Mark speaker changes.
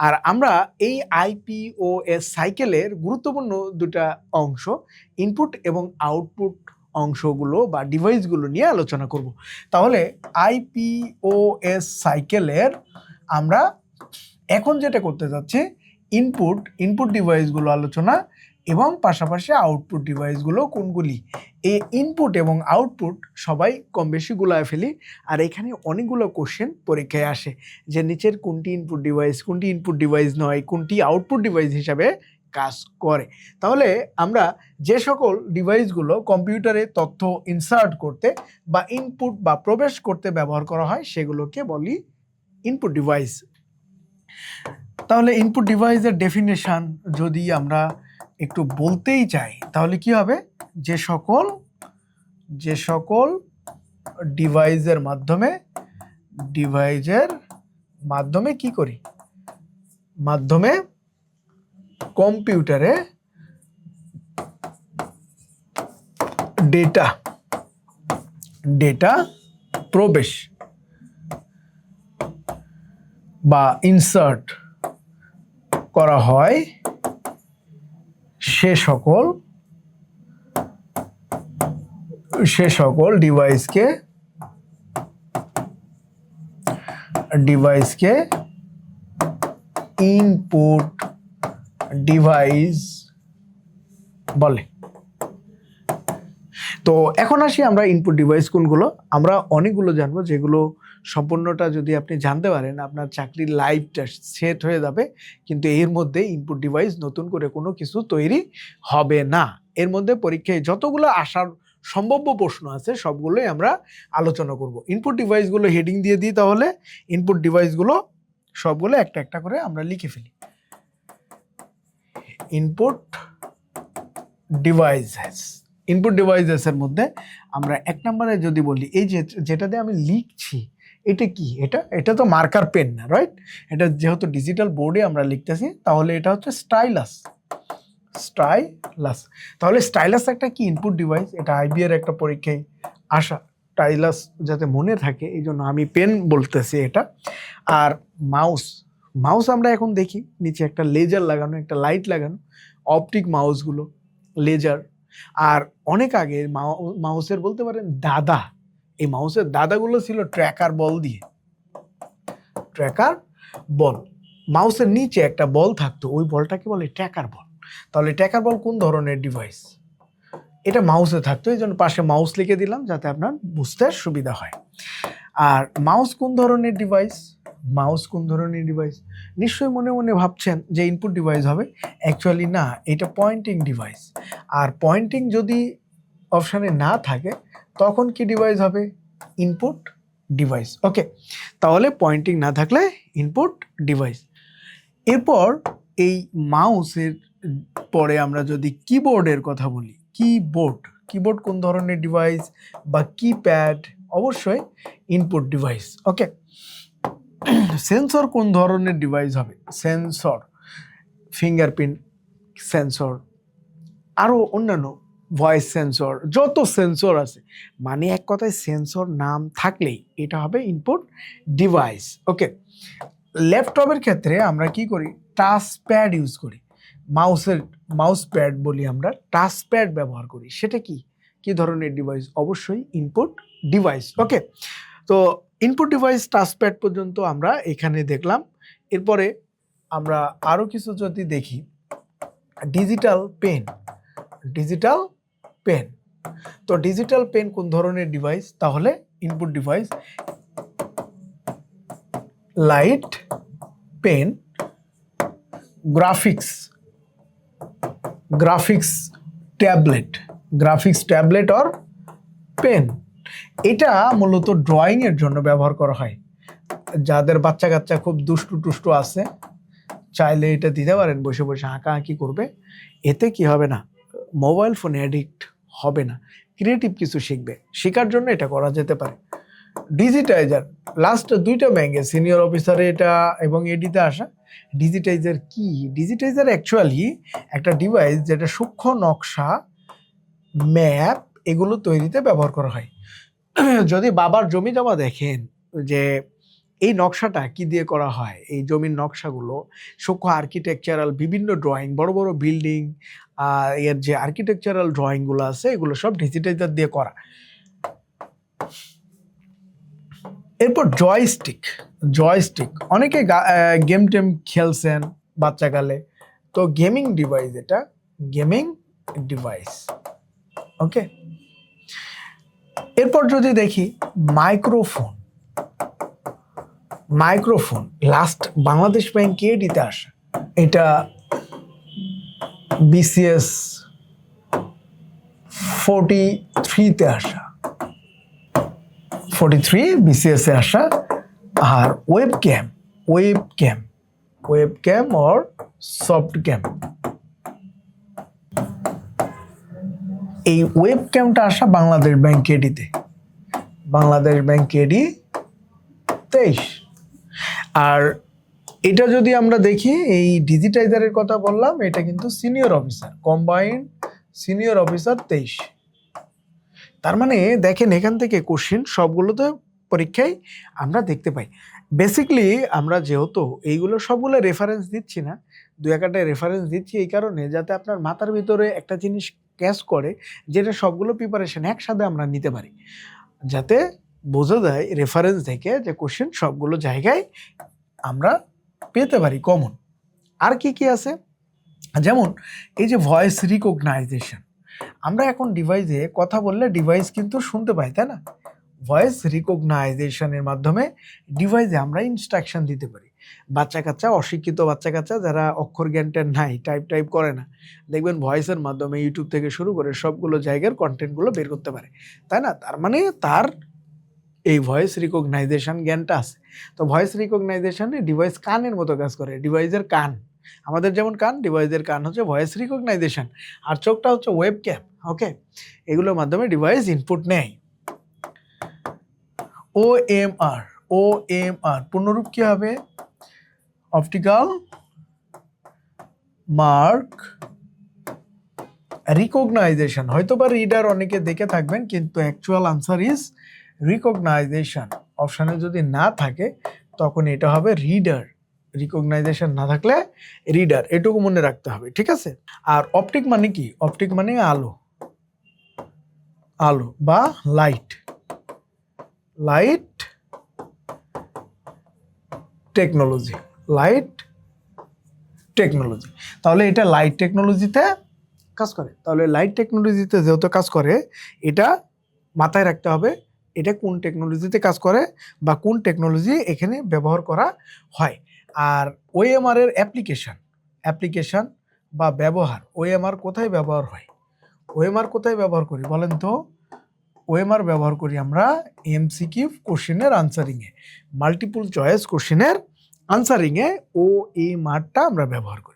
Speaker 1: আর আমরা এই আইপিওএস সাইকেলের গুরুত্বপূর্ণ দুটা অংশ ইনপুট এবং আউটপুট অংশগুলো বা ডিভাইসগুলো নিয়ে আলোচনা করব। তাহলে আইপিওএস সাইকেলের আমরা এখন যেটা করতে যাচ্ছি ইনপুট ইনপুট ডিভাইসগুলো আলোচনা এবং পাশাপাশি আউটপুট ডিভাইসগুলো কোনগুলি? এই ইনপুট এবং আউটপুট সবাই কম বেশি গুলায় ফেলি। আর এখানে অনেকগুলো কোশ্চেন পরীক্ষায় আসে যে নিচের কোনটি ইনপুট ডিভাইস কোনটি ইনপুট ডিভাইস নয়, কোনটি আউটপুট ডিভাইস হিসাবে কাজ করে। তাহলে আমরা যে সকল ডিভাইসগুলো কম্পিউটারে তথ্য ইনসার্ট করতে বা ইনপুট বা প্রবেশ করতে ব্যবহার করা হয়, সেগুলোকে বলি ইনপুট ডিভাইস তাহলে ইনপুট ডিভাইসের ডেফিনেশন যদি আমরা একটু বলতেই চাই, তাহলে কি হবে? যে সকল যে সকল ডিভাইসের মাধ্যমে ডিভাইসের মাধ্যমে কি করি? মাধ্যমে কম্পিউটারে ডেটা ডেটা প্রবেশ বা ইনসার্ট করা হয় সে সকল সে সকল ডিভাইসকে ডিভাইসকে ইনপুট ডিভাইস বলে। তো এখন আসি আমরা ইনপুট ডিভাইস কোনগুলো। আমরা অনেকগুলো জানব যেগুলো সম্পূর্ণটা যদি আপনি জানতে পারেন, আপনার চাকরির লাইফটা সেট হয়ে যাবে, কিন্তু এর মধ্যে ইনপুট ডিভাইস নতুন করে কোনো কিছু তৈরি হবে না। এর মধ্যে পরীক্ষায় যতগুলো আসার সম্ভাব্য প্রশ্ন আছে, সবগুলোই আমরা আলোচনা করব। ইনপুট ডিভাইসগুলো হেডিং দিয়ে দিই তাহলে ইনপুট ডিভাইসগুলো সবগুলো একটা একটা করে আমরা লিখে ফেলি। ইনপুট ডিভাইসেস ইনপুট ডিভাইসেসের মধ্যে আমরা এক নম্বরে যদি বলি, এই যে যেটাতে আমি লিখছি এটা কি? এটা এটা তো মার্কার পেন না রাইট এটা যেহেতু ডিজিটাল বোর্ডে আমরা লিখতেছি, তাহলে এটা হচ্ছে স্টাইলাস স্টাইলাস তাহলে স্টাইলাস একটা কি? ইনপুট ডিভাইস এটা আইবি এর একটা পরীক্ষায় আসা। স্টাইলাস যাতে মনে থাকে, এই জন্য আমি পেন বলতেছি এটা। আর মাউস মাউস আমরা এখন দেখি, নিচে একটা লেজার লাগানো, একটা লাইট লাগানো অপটিক মাউসগুলো লেজার আর অনেক আগে মাউ- মাউসের বলতে পারেন দাদা। এই মাউসের দাদাগুলো ছিল ট্র্যাকার বল দিয়ে। Tracker ball. মাউসের নিচে একটা বল থাকতো, ওই বলটাকে বলে ট্র্যাকার বল। তাহলে ট্র্যাকার বল কোন ধরনের ডিভাইস? এটা মাউসে থাকতো, এই জন্য পাশে মাউস লিখে দিলাম যাতে আপনার বুঝতে সুবিধা হয়। আর মাউস কোন ধরনের ডিভাইস? মাউস কোন ধরনের ডিভাইস? নিশ্চয়ই মনে মনে ভাবছেন যে ইনপুট ডিভাইস হবে। অ্যাকচুয়ালি না, এটা পয়েন্টিং ডিভাইস। আর পয়েন্টিং যদি অপশানে না থাকে, তখন কি ডিভাইস হবে? ইনপুট ডিভাইস ওকে তাহলে পয়েন্টিং না থাকলে ইনপুট ডিভাইস এরপর এই মাউসের পরে আমরা যদি কিবোর্ডের কথা বলি কিবোর্ড কিবোর্ড কোন ধরনের ডিভাইস বা কিপ্যাড অবশ্যই ইনপুট ডিভাইস ওকে সেন্সর কোন ধরনের ডিভাইস হবে? সেন্সর ফিঙ্গারপ্রিন্ট সেন্সর আরও অন্যান্য ভয়েস সেন্সর যত সেন্সর আছে। মানে এক কথায় সেন্সর নাম থাকলেই এটা হবে ইনপুট ডিভাইস ওকে ল্যাপটপের ক্ষেত্রে আমরা কি করি? টাচ প্যাড ইউজ করি। মাউসের মাউস প্যাড বলি আমরা টাচ প্যাড ব্যবহার করি। সেটা কি? কি ধরনের ডিভাইস অবশ্যই ইনপুট ডিভাইস ওকে তো ইনপুট ডিভাইস টাচ প্যাড পর্যন্ত আমরা এখানে দেখলাম। এরপরে আমরা আরও কিছু যদি দেখি ডিজিটাল পেন ডিজিটাল পেন। তো ডিজিটাল পেন কোন ধরনের ডিভাইস তাহলে input device light pen graphics graphics tablet graphics tablet or pen এটা মূলত ড্রয়িংয়ের জন্য ব্যবহার করা হয়। যাদের বাচ্চা কাচ্চা খুব দুষ্টু টুষ্টু আছে, চাইলে এটা দিতে পারেন, বসে বসে আঁকা আঁকি করবে। এতে কি হবে না? মোবাইল ফোনে অ্যাডিক্ট হবে না। ক্রিয়েটিভ কিছু শিখবে। শেখার জন্য এটা করা যেতে পারে। ডিজিটাইজার লাস্ট দুইটা ব্যাংকে সিনিয়র অফিসারে এটা এবং এডিতে আসা। ডিজিটাইজার কি? ডিজিটাইজার অ্যাকচুয়ালি একটা ডিভাইস যেটা সূক্ষ্ম নকশা ম্যাপ এগুলো তৈরিতে ব্যবহার করা হয়। যদি বাবার জমি জমা দেখেন যে এই নকশাটা কি দিয়ে করা হয়? এই জমির নকশাগুলো সূক্ষ্ম আর্কিটেকচারাল বিভিন্ন ড্রয়িং বড় বড় বিল্ডিং এর যে আর্কিটেকচারাল ড্রয়িংগুলো আছে, এগুলো সব ডিজিটাইজার দিয়ে করা। এরপর জয়স্টিক জয়স্টিক অনেকে গেম টেম খেলছেন বাচ্চাকালে। তো গেমিং ডিভাইস এটা গেমিং ডিভাইস ওকে এরপর যদি দেখি মাইক্রোফোন মাইক্রোফোন লাস্ট বাংলাদেশ ব্যাংকে দিতে আসে। এটা বিসিএস ফোরটি থ্রিতে আসা। ফোরটি থ্রি বিসিএস এ আসা আর web cam web cam web cam or soft cam এই ওয়েব ক্যামটা আসা বাংলাদেশ ব্যাংক এডিতে বাংলাদেশ ব্যাংক এডি তেইশ। আর এটা যদি আমরা দেখি, এই ডিজিটাইজারের কথা বললাম, এটা কিন্তু senior officer, combined senior officer তেইশ। তার মানে দেখেন, এখান থেকে কোশ্চিন, সবগুলোতে পরীক্ষায় আমরা দেখতে পাই। বেসিকলি আমরা যেহেতু এইগুলো সবগুলো রেফারেন্স দিচ্ছি না, দু একটা রেফারেন্স দিচ্ছি এই কারণে, যাতে আপনার মাথার ভিতরে একটা জিনিস ক্যাচ করে, যেটা সবগুলো প্রিপারেশন একসাথে আমরা নিতে পারি। যাতে বোঝা যায় রেফারেন্স থেকে যে কোশ্চেন সবগুলো জায়গায় আমরা পেতে পারি কমন আর কি কি আছে? যেমন এই যে ভয়েস রিকগনাইজেশন আমরা এখন ডিভাইসে কথা বললে ডিভাইস কিন্তু শুনতে পাই, তাই না? ভয়েস রিকগনাইজেশনের মাধ্যমে ডিভাইসে আমরা ইনস্ট্রাকশন দিতে পারি। বাচ্চা কাচ্চা অশিক্ষিত বাচ্চা কাচ্চা যারা অক্ষর জ্ঞানটা নাই টাইপ টাইপ করে না, দেখবেন ভয়েসের মাধ্যমে ইউটিউব থেকে শুরু করে সবগুলো জায়গার কন্টেন্টগুলো বের করতে পারে। তাই না? তার মানে তার এই ভয়েস রিকগনাইজেশন জ্ঞানটা আছে। তো ভয়েস রিকগনাইজেশনে ডিভাইস কানের মতো কাজ করে ডিভাইসের কান। আমাদের যেমন কান ডিভাইসের কান হচ্ছে ভয়েস রিকগনাইজেশন আর চোখটা হচ্ছে ওয়েব ক্যাপ ওকে এগুলোর মাধ্যমে ডিভাইস ইনপুট নেয়। ও এম আর ও এম আর পূর্ণরূপ কী হবে? অপটিক্যাল মার্ক রিকগনাইজেশন হয়তো বা রিডার অনেকে দেখে থাকবেন, কিন্তু অ্যাকচুয়াল আনসার ইজ রিকগনাইজেশন অপশানে যদি না থাকে, তখন এটা হবে রিডার রিকগনাইজেশন না থাকলে রিডার এটুকু মনে রাখতে হবে, ঠিক আছে? আর অপটিক মানে কি? অপটিক মানে আলো। আলো বা light light technology light technology তাহলে এটা লাইট টেকনোলজিতে কাজ করে। তাহলে লাইট টেকনোলজিতে যেহেতু কাজ করে, এটা মাথায় রাখতে হবে এটা কোন টেকনোলজিতে কাজ করে বা কোন টেকনোলজি এখানে ব্যবহার করা হয়। আর ওএমআর এর অ্যাপ্লিকেশন অ্যাপ্লিকেশন বা ব্যবহার ওএমআর কোথায় ব্যবহার হয়? ওএমআর কোথায় ব্যবহার করি বলেন তো? ওএমআর ব্যবহার করি আমরা এমসিকিউ কোশ্চেনের আনসারিংয়ে মাল্টিপল চয়েস কোশ্চেনের আনসারিংয়ে ও এই মারটা আমরা ব্যবহার করি।